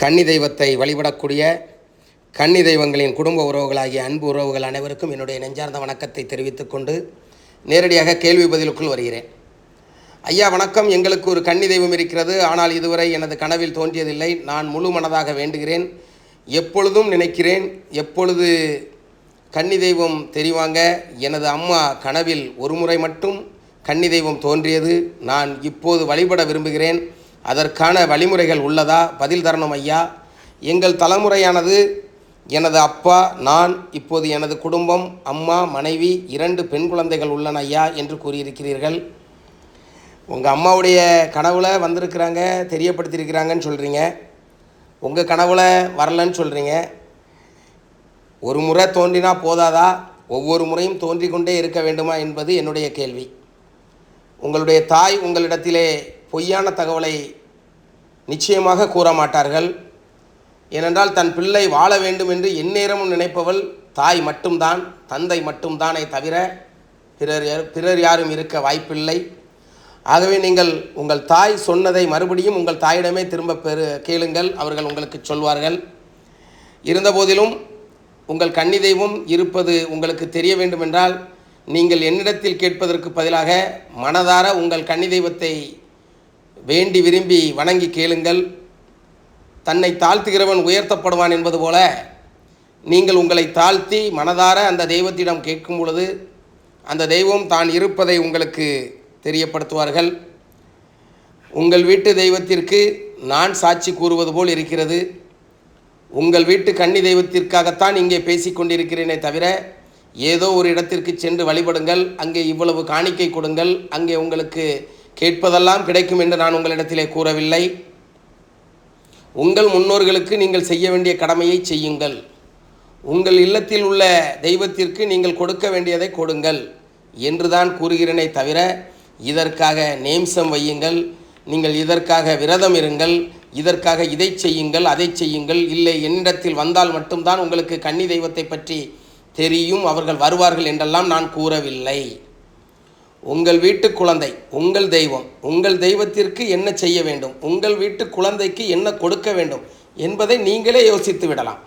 கன்னி தெய்வத்தை வழிபடக்கூடிய கன்னி தெய்வங்களின் குடும்ப உறவுகளாகிய அன்பு உறவுகள் அனைவருக்கும் என்னுடைய நெஞ்சார்ந்த வணக்கத்தை தெரிவித்துக்கொண்டு நேரடியாக கேள்வி பதிலுக்குள் வருகிறேன். ஐயா வணக்கம். எங்களுக்கு ஒரு கன்னி தெய்வம் இருக்கிறது. ஆனால் இதுவரை எனது கனவில் தோன்றியதில்லை. நான் முழு மனதாக வேண்டுகிறேன். எப்பொழுதும் நினைக்கிறேன் எப்பொழுது கன்னி தெய்வம் தெரிவாங்க? எனது அம்மா கனவில் ஒரு முறை மட்டும் கன்னி தெய்வம் தோன்றியது. நான் இப்போது வழிபட விரும்புகிறேன். அதற்கான வழிமுறைகள் உள்ளதா? பதில் தரணும் ஐயா. எங்கள் தலைமுறையானது எனது அப்பா நான் இப்போது எனது குடும்பம் அம்மா மனைவி இரண்டு பெண் குழந்தைகள் உள்ளன ஐயா என்று கூறியிருக்கிறீர்கள். உங்கள் அம்மாவுடைய கனவுல வந்திருக்கிறாங்க தெரியப்படுத்தியிருக்கிறாங்கன்னு சொல்கிறீங்க உங்கள் கனவுல வரலன்னு சொல்கிறீங்க ஒரு முறை தோன்றினா போதாதா? ஒவ்வொரு முறையும் தோன்றி கொண்டே இருக்க வேண்டுமா என்பது என்னுடைய கேள்வி. உங்களுடைய தாய் உங்களிடத்திலே பொய்யான தகவலை நிச்சயமாக கூற மாட்டார்கள் ஏனென்றால் தன் பிள்ளை வாழ வேண்டும் என்று எந்நேரமும் நினைப்பவள் தாய் மட்டும்தான் தந்தை மட்டும்தானே தவிர பிறர் யார்- பிறர் யாரும் இருக்க வாய்ப்பில்லை. ஆகவே நீங்கள் உங்கள் தாய் சொன்னதை மறுபடியும் உங்கள் தாயிடமே திரும்ப பெறு கேளுங்கள் அவர்கள் உங்களுக்கு சொல்வார்கள். இருந்தபோதிலும் உங்கள் கன்னி தெய்வம் இருப்பது உங்களுக்கு தெரிய வேண்டுமென்றால் நீங்கள் என்னிடத்தில் கேட்பதற்கு பதிலாக மனதார உங்கள் கன்னி தெய்வத்தை வேண்டி விரும்பி வணங்கி கேளுங்கள். தன்னை தாழ்த்துகிறவன் உயர்த்தப்படுவான் என்பது போல நீங்கள் உங்களை தாழ்த்தி மனதார அந்த தெய்வத்திடம் கேட்கும் பொழுது அந்த தெய்வம் தான் இருப்பதை உங்களுக்கு தெரியப்படுத்துவார்கள். உங்கள் வீட்டு தெய்வத்திற்கு நான் சாட்சி கூறுவது போல் இருக்கிறது. உங்கள் வீட்டு கன்னி தெய்வத்திற்காகத்தான் இங்கே பேசிக்கொண்டிருக்கிறேனே தவிர ஏதோ ஒரு இடத்திற்கு சென்று வழிபடுங்கள். அங்கே இவ்வளவு காணிக்கை கொடுங்கள். அங்கே உங்களுக்கு கேட்பதெல்லாம் கிடைக்கும் என்று நான் உங்களிடத்திலே கூறவில்லை. உங்கள் முன்னோர்களுக்கு நீங்கள் செய்ய வேண்டிய கடமையை செய்யுங்கள். உங்கள் இல்லத்தில் உள்ள தெய்வத்திற்கு நீங்கள் கொடுக்க வேண்டியதை கொடுங்கள் என்றுதான் கூறுகிறேனே தவிர இதற்காக நேம்சம் வையுங்கள். நீங்கள் இதற்காக விரதம் இருங்கள். இதற்காக இதை செய்யுங்கள் அதை செய்யுங்கள். இல்லை என்னிடத்தில் வந்தால் மட்டும்தான் உங்களுக்கு கன்னி தெய்வத்தை பற்றி தெரியும். அவர்கள் வருவார்கள் என்றெல்லாம் நான் கூறவில்லை. உங்கள் வீட்டு குழந்தை உங்கள் தெய்வம். உங்கள் தெய்வத்திற்கு என்ன செய்ய வேண்டும்? உங்கள் வீட்டு குழந்தைக்கு என்ன கொடுக்க வேண்டும்? என்பதை நீங்களே யோசித்து விடலாம்.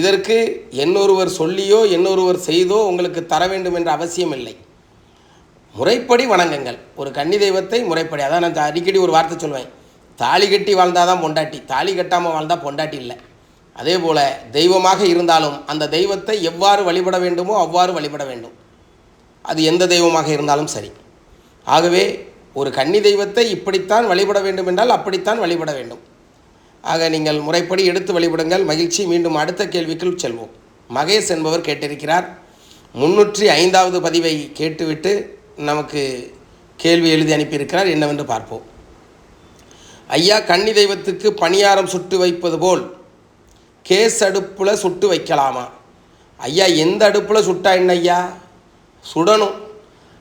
இதற்கு என்னொருவர் சொல்லியோ என்னொருவர் செய்தோ உங்களுக்கு தர வேண்டும் என்ற அவசியம் இல்லை முறைப்படி வணங்குங்கள். ஒரு கன்னி தெய்வத்தை முறைப்படி. அதான் நான் அடிக்கடி ஒரு வார்த்தை சொல்லுவேன் தாலி கட்டி வாழ்ந்தால் தான் பொண்டாட்டி. தாலி கட்டாமல் வாழ்ந்தால் பொண்டாட்டி இல்லை. அதே போல் தெய்வமாக இருந்தாலும் அந்த தெய்வத்தை எவ்வாறு வழிபட வேண்டுமோ அவ்வாறு வழிபட வேண்டும். அது எந்த தெய்வமாக இருந்தாலும் சரி. ஆகவே ஒரு கன்னி தெய்வத்தை இப்படித்தான் வழிபட வேண்டும் என்றால் அப்படித்தான் வழிபட வேண்டும். ஆக நீங்கள் முறைப்படி எடுத்து வழிபடுங்கள். மகிழ்ச்சி. மீண்டும் அடுத்த கேள்விக்குள் செல்வோம். மகேஷ் என்பவர் கேட்டிருக்கிறார். முன்னூற்றி ஐந்தாவது பதிவை கேட்டுவிட்டு நமக்கு கேள்வி எழுதி அனுப்பியிருக்கிறார். என்னவென்று பார்ப்போம். ஐயா கன்னி தெய்வத்துக்கு பணியாரம் சுட்டு வைப்பது போல் கேஸ் அடுப்பில் சுட்டு வைக்கலாமா? ஐயா எந்த அடுப்பில் சுட்டா என்ன ஐயா? சுடணும்.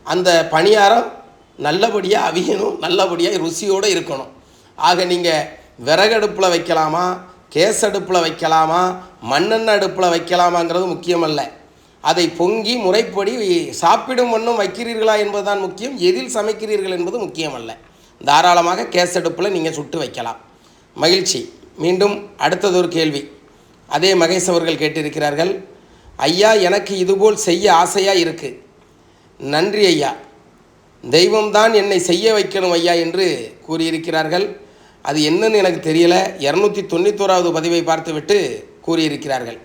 அந்த பணியாரம் நல்லபடியாக அவியணும் நல்லபடியாக ருசியோடு இருக்கணும். ஆக நீங்கள் விறகடுப்பில் வைக்கலாமா கேஸ் அடுப்பில் வைக்கலாமா மண்ணெண்ணெய் அடுப்பில் வைக்கலாமாங்கிறது முக்கியமல்ல. அதை பொங்கி முறைப்படி சாப்பிடும் வண்ணம் வைக்கிறீர்களா என்பதுதான் முக்கியம். எதில் சமைக்கிறீர்கள் என்பது முக்கியமல்ல. தாராளமாக கேஸ் அடுப்பில் நீங்கள் சுட்டு வைக்கலாம். மகிழ்ச்சி. மீண்டும் அடுத்ததொரு கேள்வி. அதே மகேஷ் அவர்கள் கேட்டிருக்கிறார்கள் ஐயா எனக்கு இதுபோல் செய்ய ஆசையாக இருக்குது நன்றி ஐயா. தெய்வம்தான் என்னை செய்ய வைக்கணும் ஐயா என்று கூறியிருக்கிறார்கள். அது என்னன்னு எனக்கு தெரியல. இரநூத்தி தொண்ணூத்தோராவது பதிவை பார்த்துவிட்டு கூறியிருக்கிறார்கள்.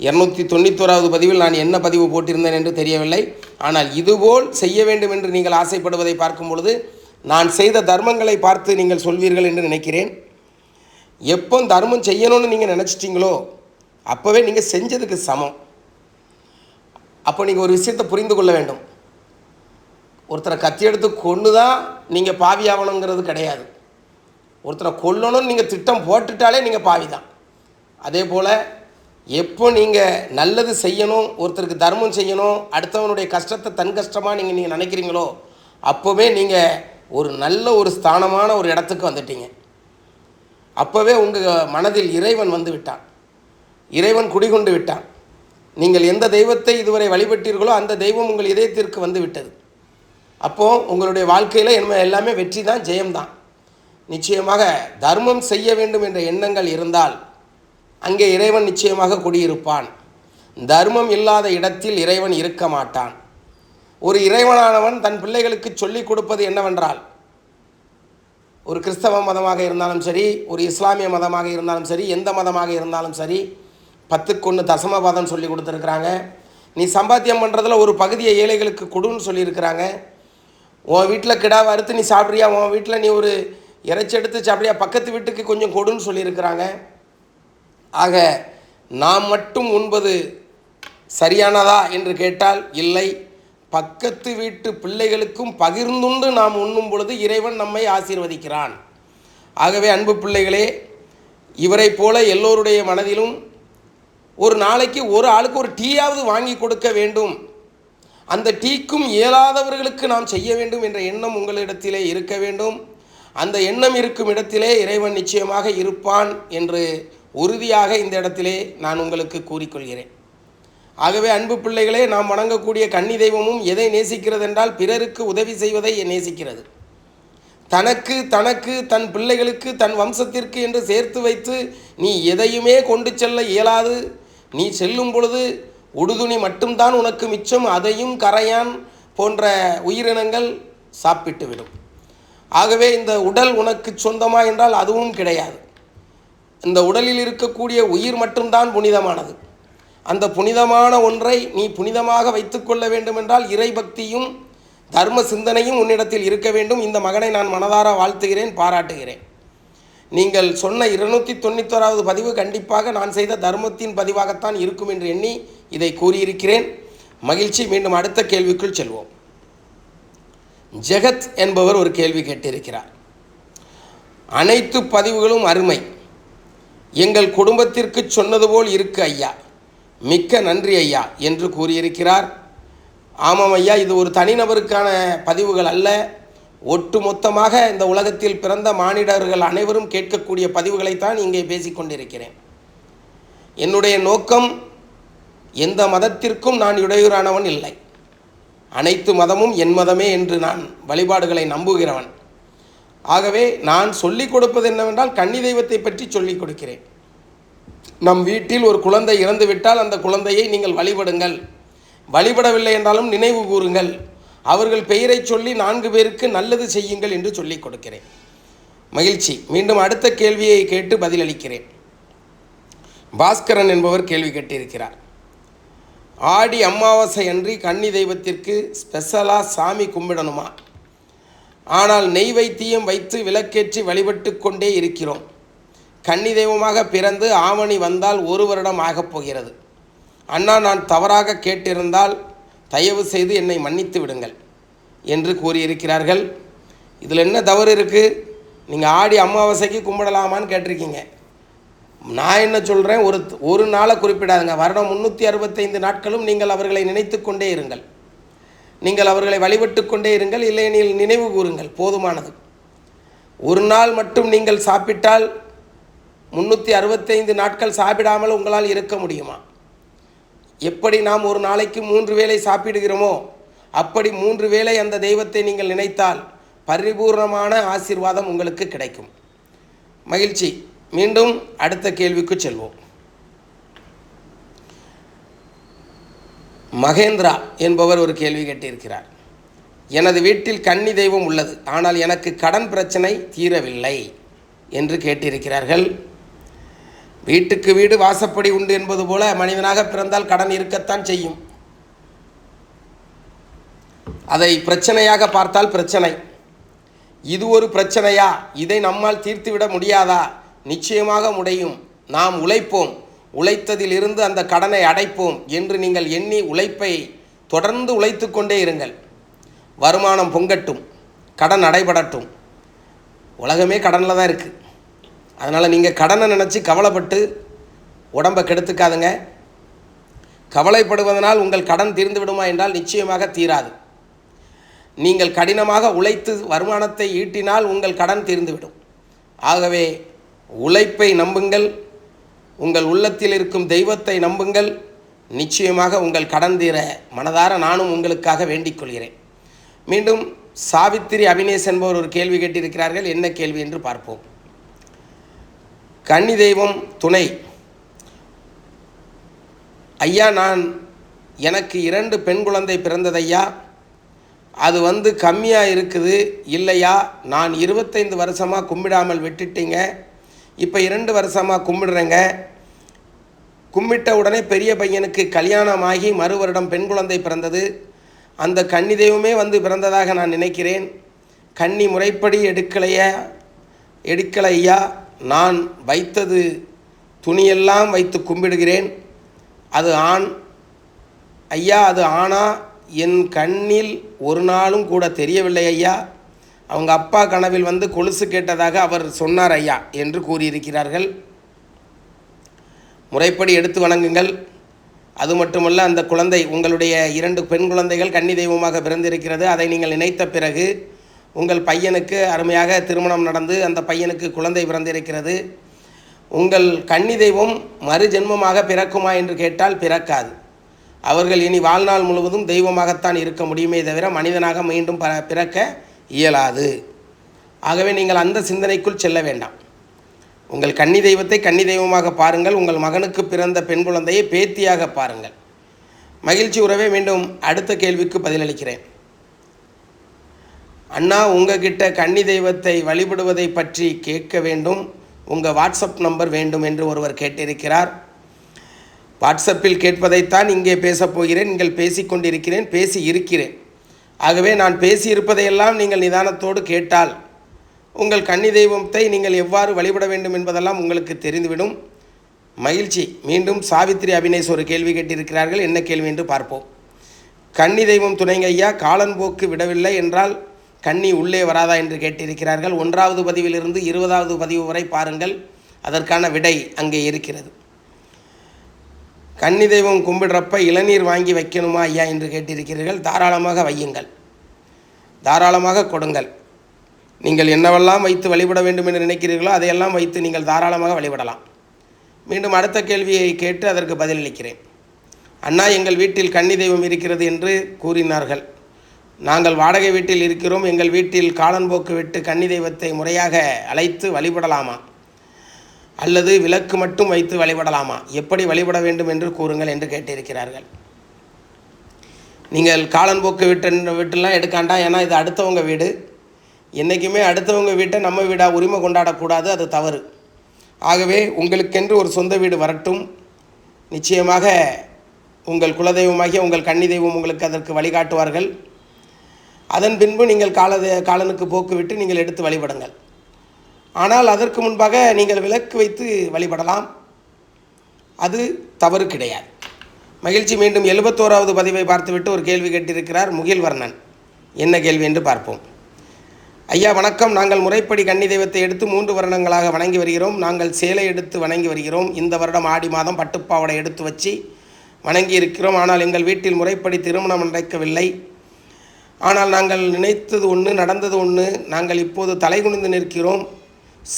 இரநூத்தி தொண்ணூத்தோராவது பதிவில் நான் என்ன பதிவு போட்டிருந்தேன் என்று தெரியவில்லை. ஆனால் இதுபோல் செய்ய வேண்டும் என்று நீங்கள் ஆசைப்படுவதை பார்க்கும் பொழுது நான் செய்த தர்மங்களை பார்த்து நீங்கள் சொல்வீர்கள் என்று நினைக்கிறேன். எப்போ தர்மம் செய்யணும்னு நீங்கள் நினச்சிட்டிங்களோ அப்போவே நீங்கள் செஞ்சதுக்கு சமம். அப்போ நீங்கள் ஒரு விஷயத்தை புரிந்து கொள்ள வேண்டும். ஒருத்தரை கத்தி எடுத்து கொண்டு தான் நீங்கள் பாவி ஆகணுங்கிறது கிடையாது. ஒருத்தரை கொல்லணும்னு நீங்கள் திட்டம் போட்டுட்டாலே நீங்கள் பாவி தான் அதே போல் எப்போ நீங்கள் நல்லது செய்யணும் ஒருத்தருக்கு தர்மம் செய்யணும் அடுத்தவனுடைய கஷ்டத்தை தன் கஷ்டமாக நீங்கள் நீங்கள் நினைக்கிறீங்களோ அப்போவே நீங்கள் ஒரு நல்ல ஒரு ஸ்தானமான ஒரு இடத்துக்கு வந்துட்டீங்க. அப்போவே உங்கள் மனதில் இறைவன் வந்து விட்டான். இறைவன் குடிகொண்டு விட்டான். நீங்கள் எந்த தெய்வத்தை இதுவரை வழிபட்டீர்களோ அந்த தெய்வம் உங்கள் இதயத்திற்கு வந்து விட்டது. அப்போது உங்களுடைய வாழ்க்கையில் என்ன எல்லாமே வெற்றி தான் ஜெயம்தான் நிச்சயமாக தர்மம் செய்ய வேண்டும் என்ற எண்ணங்கள் இருந்தால் அங்கே இறைவன் நிச்சயமாக குடியிருப்பான். தர்மம் இல்லாத இடத்தில் இறைவன் இருக்க மாட்டான். ஒரு இறைவனானவன் தன் பிள்ளைகளுக்கு சொல்லிக் கொடுப்பது என்னவென்றால் ஒரு கிறிஸ்தவ மதமாக இருந்தாலும் சரி ஒரு இஸ்லாமிய மதமாக இருந்தாலும் சரி எந்த மதமாக இருந்தாலும் சரி பத்துக்கொன்று தசமபாதம் சொல்லி கொடுத்துருக்குறாங்க. நீ சம்பாத்தியம் பண்ணுறதுல ஒரு பகுதியை ஏழைகளுக்கு கொடுன்னு சொல்லியிருக்கிறாங்க. உன் வீட்டில் கிடா வறுத்து நீ சாப்பிட்றியா? உன் வீட்டில் நீ ஒரு இறைச்சி எடுத்து சாப்பிட்றியா? பக்கத்து வீட்டுக்கு கொஞ்சம் கொடுன்னு சொல்லியிருக்கிறாங்க. ஆக நாம் மட்டும் உண்பது சரியானதா என்று கேட்டால் இல்லை. பக்கத்து வீட்டு பிள்ளைகளுக்கும் பகிர்ந்துண்டு நாம் உண்ணும் பொழுது இறைவன் நம்மை ஆசீர்வதிக்கிறான். ஆகவே அன்பு பிள்ளைகளே இவரைப் போல எல்லோருடைய மனதிலும் ஒரு நாளைக்கு ஒரு ஆளுக்கு ஒரு டீயாவது வாங்கி கொடுக்க வேண்டும். அந்த டீக்கும் இயலாதவர்களுக்கு நாம் செய்ய வேண்டும் என்ற எண்ணம் உங்களிடத்திலே இருக்க வேண்டும். அந்த எண்ணம் இருக்கும் இடத்திலே இறைவன் நிச்சயமாக இருப்பான் என்று உறுதியாக இந்த இடத்திலே நான் உங்களுக்கு கூறிக்கொள்கிறேன். ஆகவே அன்பு பிள்ளைகளே நாம் வணங்கக்கூடிய கன்னி தெய்வமும் எதை நேசிக்கிறது என்றால் பிறருக்கு உதவி செய்வதை நேசிக்கிறது. தனக்கு தனக்கு தன் பிள்ளைகளுக்கு தன் வம்சத்திற்கு என்று சேர்த்து வைத்து நீ எதையுமே கொண்டு செல்ல இயலாது. நீ செல்லும் பொழுது உடுதுணி மட்டும்தான் உனக்கு மிச்சம் அதையும் கரையான் போன்ற உயிரினங்கள் சாப்பிட்டு விடும். ஆகவே இந்த உடல் உனக்கு சொந்தமா என்றால் அதுவும் கிடையாது. இந்த உடலில் இருக்கக்கூடிய உயிர் மட்டும்தான் புனிதமானது. அந்த புனிதமான ஒன்றை நீ புனிதமாக வைத்துக்கொள்ள வேண்டுமென்றால் இறைபக்தியும் தர்ம சிந்தனையும் உன்னிடத்தில் இருக்க வேண்டும். இந்த மகனை நான் மனதார வாழ்த்துகிறேன் பாராட்டுகிறேன். நீங்கள் சொன்ன இருநூற்றி தொண்ணூத்தோராவது பதிவு கண்டிப்பாக நான் செய்த தர்மத்தின் பதிவாகத்தான் இருக்கும் என்று எண்ணி இதை கூறியிருக்கிறேன். மகிழ்ச்சி மீண்டும் அடுத்த கேள்விக்குள் செல்வோம். ஜெகத் என்பவர் ஒரு கேள்வி கேட்டிருக்கிறார். அனைத்து பதிவுகளும் அருமை. எங்கள் குடும்பத்திற்கு சொன்னது போல் இருக்கு ஐயா. மிக்க நன்றி ஐயா என்று கூறியிருக்கிறார். ஆமாம் ஐயா இது ஒரு தனிநபருக்கான பதிவுகள் அல்ல. ஒட்டுமொத்தமாக இந்த உலகத்தில் பிறந்த மானிடர்கள் அனைவரும் கேட்கக்கூடிய பதிவுகளைத்தான் இங்கே பேசிக்கொண்டிருக்கிறேன் என்னுடைய நோக்கம் எந்த மதத்திற்கும் நான் இடையூறானவன் இல்லை. அனைத்து மதமும் என் மதமே என்று நான் வழிபாடுகளை நம்புகிறவன். ஆகவே நான் சொல்லிக் கொடுப்பது என்னவென்றால் கன்னி தெய்வத்தை பற்றி சொல்லிக் கொடுக்கிறேன். நம் வீட்டில் ஒரு குழந்தை இறந்துவிட்டால் அந்த குழந்தையை நீங்கள் வழிபடுங்கள். வழிபடவில்லை என்றாலும் நினைவு கூறுங்கள். அவர்கள் பெயரை சொல்லி நான்கு பேருக்கு நல்லது செய்யுங்கள் என்று சொல்லிக் கொடுக்கிறேன். மகிழ்ச்சி. மீண்டும் அடுத்த கேள்வியை கேட்டு பதிலளிக்கிறேன். பாஸ்கரன் என்பவர் கேள்வி கேட்டிருக்கிறார். ஆடி அமாவாசை அன்றி கன்னி தெய்வத்திற்கு ஸ்பெஷலாக சாமி கும்பிடணுமா? ஆனால் நெய் வைத்தியம் வைத்து விளக்கேற்றி வழிபட்டு கொண்டே இருக்கிறோம். கன்னி தெய்வமாக பிறந்து ஆவணி வந்தால் ஒரு வருடம் ஆகப் போகிறது. அண்ணா நான் தவறாக கேட்டிருந்தால் தயவு செய்து என்னை மன்னித்து விடுங்கள் என்று கூறியிருக்கிறார்கள். இதில் என்ன தவறு இருக்குது நீங்கள் ஆடி அமாவாசைக்கு கும்பிடலாமான்னு கேட்டிருக்கீங்க. நான் என்ன சொல்கிறேன் ஒரு ஒரு நாளை குறிப்பிடாதுங்க. வருடம் முந்நூற்றி அறுபத்தைந்து நாட்களும் நீங்கள் அவர்களை நினைத்து கொண்டே இருங்கள். நீங்கள் அவர்களை வழிபட்டு கொண்டே இருங்கள். இல்லையெனில் நினைவு கூறுங்கள். போதுமானது. ஒரு நாள் மட்டும் நீங்கள் சாப்பிட்டால் முந்நூற்றி அறுபத்தைந்து நாட்கள் சாப்பிடாமல் உங்களால் இருக்க முடியுமா? எப்படி நாம் ஒரு நாளைக்கு மூன்று வேளை சாப்பிடுகிறோமோ அப்படி மூன்று வேளை அந்த தெய்வத்தை நீங்கள் நினைத்தால் பரிபூர்ணமான ஆசீர்வாதம் உங்களுக்கு கிடைக்கும். மகிழ்ச்சி. மீண்டும் அடுத்த கேள்விக்கு செல்வோம். மகேந்திரா என்பவர் ஒரு கேள்வி கேட்டிருக்கிறார். எனது வீட்டில் கன்னி தெய்வம் உள்ளது. ஆனால் எனக்கு கடன் பிரச்சனை தீரவில்லை என்று கேட்டிருக்கிறார்கள் வீட்டுக்கு வீடு வாசப்படி உண்டு என்பது போல மனிதனாக பிறந்தால் கடன் இருக்கத்தான் செய்யும். அதை பிரச்சனையாக பார்த்தால் பிரச்சனை. இது ஒரு பிரச்சனையா? இதை நம்மால் தீர்த்துவிட முடியாதா? நிச்சயமாக முடியும். நாம் உழைப்போம். உழைத்ததிலிருந்து அந்த கடனை அடைப்போம் என்று நீங்கள் எண்ணி உழைப்பை தொடர்ந்து உழைத்து கொண்டே இருங்கள். வருமானம் பொங்கட்டும். கடன் அடைபடட்டும். உலகமே கடனில் தான் இருக்குது அதனால் நீங்கள் கடனை நினச்சி கவலைப்பட்டு உடம்பை கெடுத்துக்காதுங்க. கவலைப்படுவதனால் உங்கள் கடன் தீர்ந்து விடுமா என்றால் நிச்சயமாக தீராது. நீங்கள் கடினமாக உழைத்து வருமானத்தை ஈட்டினால் உங்கள் கடன் தீர்ந்துவிடும் ஆகவே உழைப்பை நம்புங்கள். உங்கள் உள்ளத்தில் இருக்கும் தெய்வத்தை நம்புங்கள். நிச்சயமாக உங்கள் கடன் தீர மனதார நானும் உங்களுக்காக வேண்டிக் கொள்கிறேன். மீண்டும் சாவித்திரி அபினேஷ் என்பவர் ஒரு கேள்வி கேட்டிருக்கிறார்கள். என்ன கேள்வி என்று பார்ப்போம். கன்னி தெய்வம் துணை. ஐயா நான் எனக்கு இரண்டு பெண் குழந்தை பிறந்ததையா? அது வந்து கம்மியாக இருக்குது இல்லையா? நான் இருபத்தைந்து வருஷமாக கும்பிடாமல் விட்டுட்டீங்க. இப்போ இரண்டு வருஷமாக கும்பிடுறேங்க. கும்பிட்ட உடனே பெரிய பையனுக்கு கல்யாணமாகி மறு வருடம் பெண் குழந்தை பிறந்தது. அந்த கன்னி தெய்வமே வந்து பிறந்ததாக நான் நினைக்கிறேன். கன்னி முறைப்படி எடுக்கலையா எடுக்கலையா நான் வைத்தது துணியெல்லாம் வைத்து கும்பிடுகிறேன். அது ஆண். ஐயா அது ஆனா என் கண்ணில் ஒரு நாளும் கூட தெரியவில்லை ஐயா. அவங்க அப்பா கனவில் வந்து கொலுசு கேட்டதாக அவர் சொன்னார் ஐயா என்று கூறியிருக்கிறார்கள். முறைப்படி எடுத்து வணங்குங்கள். அது மட்டுமல்ல அந்த குழந்தை உங்களுடைய இரண்டு பெண் குழந்தைகள் கன்னி தெய்வமாக பிறந்திருக்கிறது. அதை நீங்கள் நினைத்த பிறகு உங்கள் பையனுக்கு அருமையாக திருமணம் நடந்து அந்த பையனுக்கு குழந்தை பிறந்திருக்கிறது. உங்கள் கன்னி தெய்வம் மறு ஜென்மமாக பிறக்குமா என்று கேட்டால் பிறக்காது. அவர்கள் இனி வாழ்நாள் முழுவதும் தெய்வமாகத்தான் இருக்க முடியுமே தவிர மனிதனாக மீண்டும் ப பிறக்க இயலாது. ஆகவே நீங்கள் அந்த சிந்தனைக்குள் செல்ல வேண்டாம். உங்கள் கன்னி தெய்வத்தை கன்னி தெய்வமாக பாருங்கள். உங்கள் மகனுக்கு பிறந்த பெண் குழந்தையை பேத்தியாக பாருங்கள். மகிழ்ச்சி உறவே மீண்டும் அடுத்த கேள்விக்கு பதிலளிக்கிறேன். அண்ணா உங்ககிட்ட கன்னி தெய்வத்தை வழிபடுவதை பற்றி கேட்க வேண்டும். உங்கள் வாட்ஸ்அப் நம்பர் வேண்டும் என்று ஒருவர் கேட்டிருக்கிறார். வாட்ஸ்அப்பில் கேட்பதைத்தான் இங்கே பேசப் போகிறேன். நீங்கள் பேசிக்கொண்டிருக்கிறேன் பேசி இருக்கிறேன். ஆகவே நான் பேசியிருப்பதையெல்லாம் நீங்கள் நிதானத்தோடு கேட்டால் உங்கள் கன்னி தெய்வத்தை நீங்கள் எவ்வாறு வழிபட வேண்டும் என்பதெல்லாம் உங்களுக்கு தெரிந்துவிடும். மகிழ்ச்சி. மீண்டும் சாவித்திரி அபினேஷ் ஒரு கேள்வி கேட்டிருக்கிறார்கள். என்ன கேள்வி என்று பார்ப்போம். கன்னி தெய்வம் துணைங்க ஐயா காலன்போக்கு விடவில்லை என்றால் கன்னி உள்ளே வராதா என்று கேட்டிருக்கிறார்கள். ஒன்றாவது பதிவிலிருந்து இருபதாவது பதிவு வரை பாருங்கள். அதற்கான விடை அங்கே இருக்கிறது. கன்னி தெய்வம் கும்பிடுறப்ப இளநீர் வாங்கி வைக்கணுமா ஐயா என்று கேட்டிருக்கிறீர்கள். தாராளமாக வையுங்கள். தாராளமாக கொடுங்கள். நீங்கள் என்னவெல்லாம் வைத்து வழிபட வேண்டும் என்று நினைக்கிறீர்களோ அதையெல்லாம் வைத்து நீங்கள் தாராளமாக வழிபடலாம். மீண்டும் அடுத்த கேள்வியை கேட்டு அதற்கு பதிலளிக்கிறேன். அண்ணா எங்கள் வீட்டில் கன்னி தெய்வம் இருக்கிறது என்று கூறினார்கள். நாங்கள் வாடகை வீட்டில் இருக்கிறோம். எங்கள் வீட்டில் காலன்போக்கு விட்டு கன்னி தெய்வத்தை முறையாக அழைத்து வழிபடலாமா? அல்லது விளக்கு மட்டும் வைத்து வழிபடலாமா? எப்படி வழிபட வேண்டும் என்று கூறுங்கள் என்று கேட்டிருக்கிறார்கள். நீங்கள் காலன்போக்கு வீட்டு வீட்டெல்லாம் எடுக்காண்டா ஏன்னா இது அடுத்தவங்க வீடு. என்றைக்குமே அடுத்தவங்க வீட்டை நம்ம வீடாக உரிமை கொண்டாடக்கூடாது. அது தவறு. ஆகவே உங்களுக்கென்று ஒரு சொந்த வீடு வரட்டும். நிச்சயமாக உங்கள் குலதெய்வமாகிய உங்கள் கன்னி தெய்வம் உங்களுக்கு அதற்கு வழிகாட்டுவார்கள். அதன் பின்பு நீங்கள் கால காலனுக்கு போக்கு விட்டு நீங்கள் எடுத்து வழிபடுங்கள். ஆனால் அதற்கு முன்பாக நீங்கள் விளக்கு வைத்து வழிபடலாம். அது தவறு கிடையாது. மகிழ்ச்சி மீண்டும் எழுபத்தோராவது பதிவை பார்த்துவிட்டு ஒரு கேள்வி கேட்டிருக்கிறார் முகில்வர்ணன். என்ன கேள்வி என்று பார்ப்போம். ஐயா வணக்கம். நாங்கள் முறைப்படி கன்னி தெய்வத்தை எடுத்து மூன்று வருடங்களாக வணங்கி வருகிறோம். நாங்கள் சேலை எடுத்து வணங்கி வருகிறோம். இந்த வருடம் ஆடி மாதம் பட்டுப்பாவடை எடுத்து வச்சு வணங்கி இருக்கிறோம் ஆனால் எங்கள் வீட்டில் முறைப்படி திருமணம் நடக்கவில்லை. ஆனால் நாங்கள் நினைத்தது ஒன்று நடந்தது ஒன்று நாங்கள் இப்போது தலைகுனிந்து நிற்கிறோம்.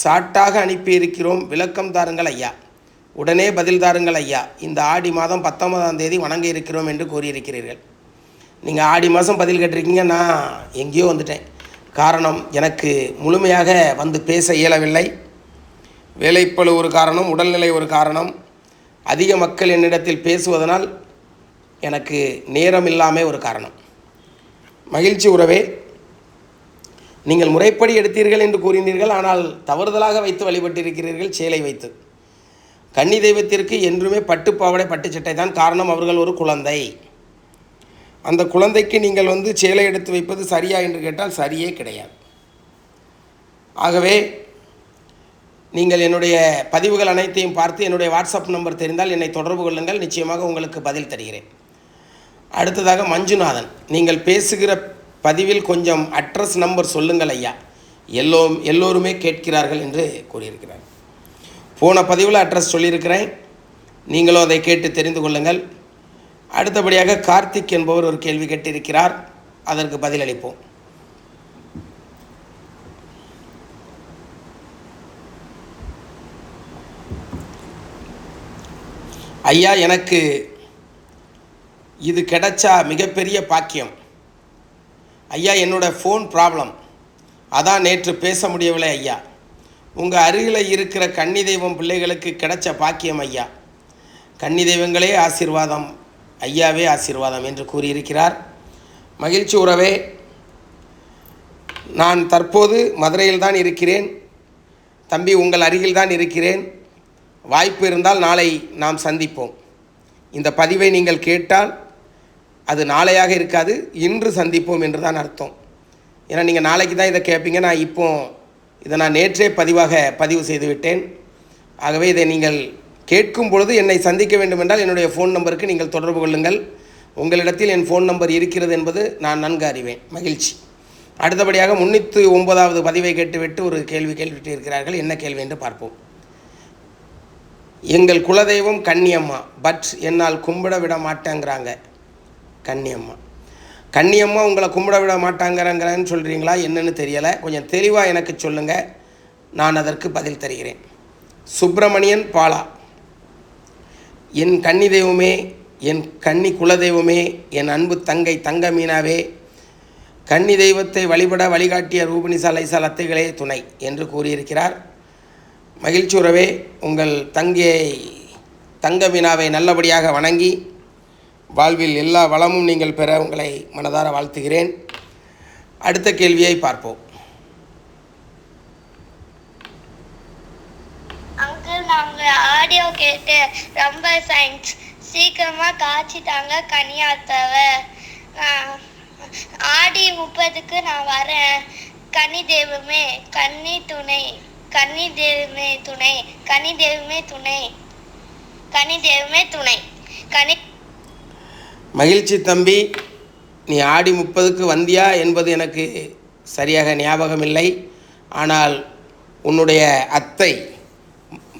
சாட்டாக அனுப்பியிருக்கிறோம் விளக்கம் தாருங்கள் ஐயா. உடனே பதில் தாருங்கள் ஐயா. இந்த ஆடி மாதம் பத்தொன்பதாம் தேதி வணங்க இருக்கிறோம் என்று கூறியிருக்கிறீர்கள். நீங்கள் ஆடி மாதம் பதில் கேட்டிருக்கீங்க. நான் எங்கேயோ வந்துட்டேன். காரணம் எனக்கு முழுமையாக வந்து பேச இயலவில்லை. வேலைப்பழு ஒரு காரணம் உடல்நிலை ஒரு காரணம். அதிக மக்கள் என்னிடத்தில் பேசுவதனால் எனக்கு நேரம் இல்லாமல் ஒரு காரணம். மகிழ்ச்சி உறவே. நீங்கள் முறைப்படி எடுத்தீர்கள் என்று கூறினீர்கள் ஆனால் தவறுதலாக வைத்து வழிபட்டிருக்கிறீர்கள் சேலை வைத்து. கன்னி தெய்வத்திற்கு என்றுமே பட்டுப்பாவடை பட்டு சட்டை தான் காரணம். அவர்கள் ஒரு குழந்தை. அந்த குழந்தைக்கு நீங்கள் வந்து சேலை எடுத்து வைப்பது சரியா என்று கேட்டால் சரியே கிடையாது. ஆகவே நீங்கள் என்னுடைய பதிவுகள் அனைத்தையும் பார்த்து என்னுடைய வாட்ஸ்அப் நம்பர் தெரிந்தால் என்னை தொடர்பு கொள்ளுங்கள். நிச்சயமாக உங்களுக்கு பதில் தருகிறேன். அடுத்ததாக மஞ்சுநாதன். நீங்கள் பேசுகிற பதிவில் கொஞ்சம் அட்ரஸ் நம்பர் சொல்லுங்கள் ஐயா. எல்லோ எல்லோருமே கேட்கிறார்கள் என்று கூறியிருக்கிறார். போன பதிவில் அட்ரஸ் சொல்லியிருக்கிறேன். நீங்களும் அதை கேட்டு தெரிந்து கொள்ளுங்கள். அடுத்தபடியாக கார்த்திக் என்பவர் ஒரு கேள்வி கேட்டிருக்கிறார். அதற்கு பதிலளிப்போம். ஐயா எனக்கு இது கிடைச்சா மிகப்பெரிய பாக்கியம். ஐயா என்னோடய ஃபோன் ப்ராப்ளம் அதான் நேற்று பேச முடியவில்லை ஐயா. உங்கள் அருகில் இருக்கிற கன்னி தெய்வம் பிள்ளைகளுக்கு கிடைச்ச பாக்கியம் ஐயா. கன்னி தெய்வங்களே ஆசீர்வாதம் ஐயாவே ஆசீர்வாதம் என்று கூறியிருக்கிறார். மகிழ்ச்சி உறவே நான் தற்போது மதுரையில் தான் இருக்கிறேன். தம்பி உங்கள் அருகில் தான் இருக்கிறேன். வாய்ப்பு இருந்தால் நாளை நாம் சந்திப்போம். இந்த பதிவை நீங்கள் கேட்டால் அது நாளையாக இருக்காது இன்று சந்திப்போம் என்று தான் அர்த்தம். ஏன்னா நீங்கள் நாளைக்கு தான் இதை கேட்பீங்க நான் இப்போ இதை நான் நேற்றே பதிவாக பதிவு செய்துவிட்டேன். ஆகவே இதை நீங்கள் கேட்கும் பொழுது என்னை சந்திக்க வேண்டுமென்றால் என்னுடைய ஃபோன் நம்பருக்கு நீங்கள் தொடர்பு கொள்ளுங்கள். உங்களிடத்தில் என் ஃபோன் நம்பர் இருக்கிறது என்பது நான் நன்கு அறிவேன். மகிழ்ச்சி. அடுத்தபடியாக முன்னூற்றி ஒன்பதாவது பதிவை கேட்டுவிட்டு ஒரு கேள்வி கேள்விட்டு இருக்கிறார்கள். என்ன கேள்வி என்று பார்ப்போம். எங்கள் குலதெய்வம் கன்னியம்மா பட் என்னால் கும்பிட விட மாட்டேங்கிறாங்க. கன்னியம்மா கன்னியம்மா உங்களை கும்பிட விட மாட்டாங்கிறங்கிறன்னு சொல்கிறீங்களா என்னன்னு தெரியலை. கொஞ்சம் தெளிவாக எனக்கு சொல்லுங்கள் நான் அதற்கு பதில் தருகிறேன். சுப்பிரமணியன் பாலா. என் கன்னி தெய்வமே என் கன்னி குலதெய்வமே என் அன்பு தங்கை தங்க மீனாவே கன்னி தெய்வத்தை வழிபட வழிகாட்டிய ரூபினி ஐசால் அத்தைகளே துணை என்று கூறியிருக்கிறார். மகிழ்ச்சி உறவே உங்கள் தங்கையை தங்க மீனாவை நல்லபடியாக வணங்கி வாழ்வில் எல்லா வளமும் நீங்கள் பெற உங்களை மனதார வாழ்த்துகிறேன். அடுத்த கேள்வியை பார்ப்போம். அங்கிள் நாங்கள் ஆடியோ கேட்டு ரொம்ப சயின்ஸ் சீக்கிரமா காய்ச்சி தாங்க கனியாத்தவ. ஆடி முப்பதுக்கு நான் வரேன். கன்னி தெய்வமே கன்னி துணை கன்னி தெய்வமே துணை கனி தெய்வமே துணை கனி தெய்வமே துணை கனி மகிழ்ச்சி தம்பி நீ ஆடி முப்பதுக்கு வந்தியா என்பது எனக்கு சரியாக ஞாபகம் இல்லை ஆனால் உன்னுடைய அத்தை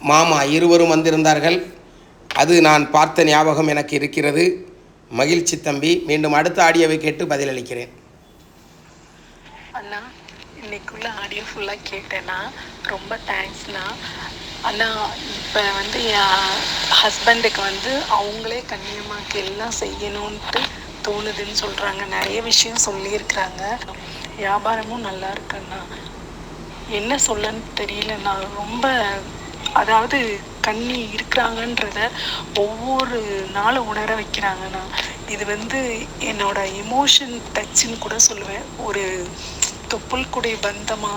மாமா இருவரும் வந்திருந்தார்கள். அது நான் பார்த்த ஞாபகம் எனக்கு இருக்கிறது. மகிழ்ச்சி தம்பி மீண்டும் அடுத்த ஆடியோவை கேட்டு பதிலளிக்கிறேன். அண்ணா இன்னைக்குள்ள ஆடியோ ஃபுல்லாக கேட்டேன்னா ரொம்ப தேங்க்ஸ்ண்ணா அண்ணா இப்போ வந்து என் ஹஸ்பண்டுக்கு வந்து அவங்களே கன்னியம்மாக்கு எல்லாம் செய்யணும்ன்ட்டு தோணுதுன்னு சொல்கிறாங்க நிறைய விஷயம் சொல்லியிருக்கிறாங்க. வியாபாரமும் நல்லா இருக்குண்ணா என்ன சொல்லன்னு தெரியலண்ணா ரொம்ப அதாவது கண்ணி இருக்கிறாங்கன்றத ஒவ்வொரு நாளும் உணர வைக்கிறாங்கண்ணா இது வந்து என்னோட எமோஷன் டச்சுன்னு கூட சொல்லுவேன். ஒரு தொப்புள் குடை பந்தமா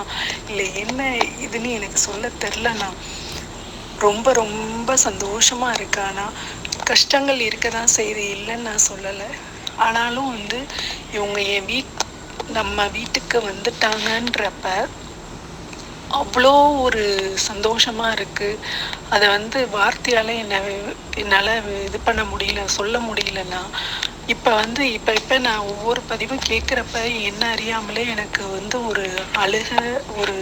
இல்லை என்ன இதுன்னு எனக்கு சொல்ல தெரிலண்ணா ரொம்ப ரொம்ப சந்தோஷமாக இருக்கு. ஆனால் கஷ்டங்கள் இருக்க தான் செய்யுது இல்லைன்னு நான் சொல்லலை. ஆனாலும் வந்து இவங்க என் வீட் நம்ம வீட்டுக்கு வந்துட்டாங்கன்றப்ப அவ்வளோ ஒரு சந்தோஷமாக இருக்குது அதை வந்து வார்த்தையால் என்ன என்னால் இது பண்ண முடியல சொல்ல முடியலன்னா இப்போ வந்து இப்போ இப்போ நான் ஒவ்வொரு பதிவும் கேட்குறப்ப என்ன அறியாமலே எனக்கு வந்து ஒரு அழுக ஒரு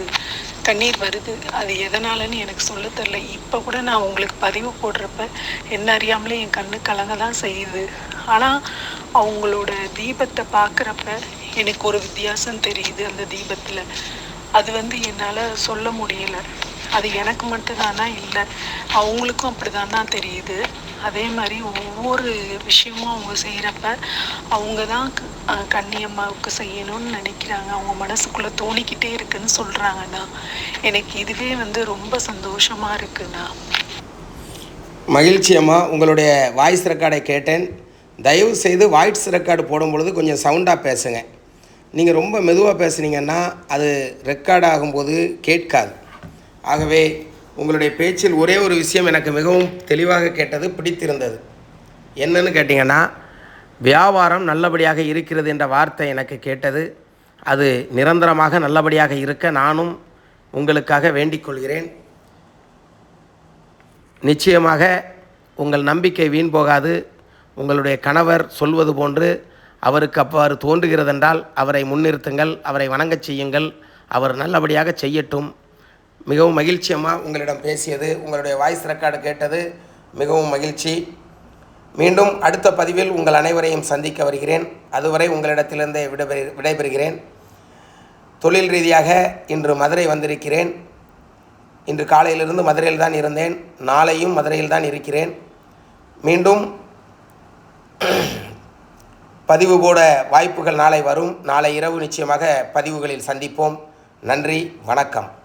கண்ணீர் வருது. அது எதனாலன்னு எனக்கு சொல்ல தெரில இப்போ கூட நான் உங்களுக்கு பதிவு போடுறப்ப என்ன அறியாமலே என் கண்ணு கலங்க தான் செய்யுது. ஆனால் அவங்களோட தீபத்தை பார்க்குறப்ப எனக்கு ஒரு வித்தியாசம் தெரியுது அந்த தீபத்தில். அது வந்து என்னால் சொல்ல முடியலை. அது எனக்கு மட்டும்தானா? இல்லை அவங்களுக்கும் அப்படிதானா தெரியுது. அதே மாதிரி ஒவ்வொரு விஷயமும் அவங்க செய்கிறப்ப அவங்க தான் கண்ணியம்மாவுக்கு கன்னியம்மாவுக்கு செய்யணும்னு நினைக்கிறாங்க. அவங்க மனசுக்குள்ளே தோணிக்கிட்டே இருக்குன்னு சொல்கிறாங்கண்ணா எனக்கு இதுவே வந்து ரொம்ப சந்தோஷமாக இருக்குண்ணா. மகிழ்ச்சி அம்மா. உங்களுடைய வாய்ஸ் ரெக்கார்டை கேட்டேன். தயவு செய்து வாய்ஸ் ரெக்கார்டு போடும் பொழுது கொஞ்சம் சவுண்டாக பேசுங்க. நீங்கள் ரொம்ப மெதுவாக பேசுனீங்கன்னா அது ரெக்கார்ட் ஆகும்போது கேட்காது. ஆகவே உங்களுடைய பேச்சில் ஒரே ஒரு விஷயம் எனக்கு மிகவும் தெளிவாக கேட்டது பிடித்திருந்தது. என்னன்னு கேட்டிங்கன்னா வியாபாரம் நல்லபடியாக இருக்கிறது என்ற வார்த்தை எனக்கு கேட்டது. அது நிரந்தரமாக நல்லபடியாக இருக்க நானும் உங்களுக்காக வேண்டிக் கொள்கிறேன். நிச்சயமாக உங்கள் நம்பிக்கை வீண் போகாது. உங்களுடைய கணவர் சொல்வது போன்று அவருக்கு அவ்வாறு தோன்றுகிறதென்றால் அவரை முன்னிறுத்துங்கள் அவரை வணங்கச் செய்யுங்கள் அவர் நல்லபடியாக செய்யட்டும். மிகவும் மகிழ்ச்சியம்மா உங்களிடம் பேசியது உங்களுடைய வாய்ஸ் ரெக்கார்டு கேட்டது மிகவும் மகிழ்ச்சி. மீண்டும் அடுத்த பதிவில் உங்கள் அனைவரையும் சந்திக்க வருகிறேன். அதுவரை உங்களிடத்திலிருந்தே விடைபெறு விடைபெறுகிறேன். தொழில் ரீதியாக இன்று மதுரை வந்திருக்கிறேன். இன்று காலையிலிருந்து மதுரையில் தான் இருந்தேன். நாளையும் மதுரையில் தான் இருக்கிறேன். மீண்டும் பதிவு போட வாய்ப்புகள் நாளை வரும். நாளை இரவு நிச்சயமாக பதிவுகளில் சந்திப்போம். நன்றி வணக்கம்.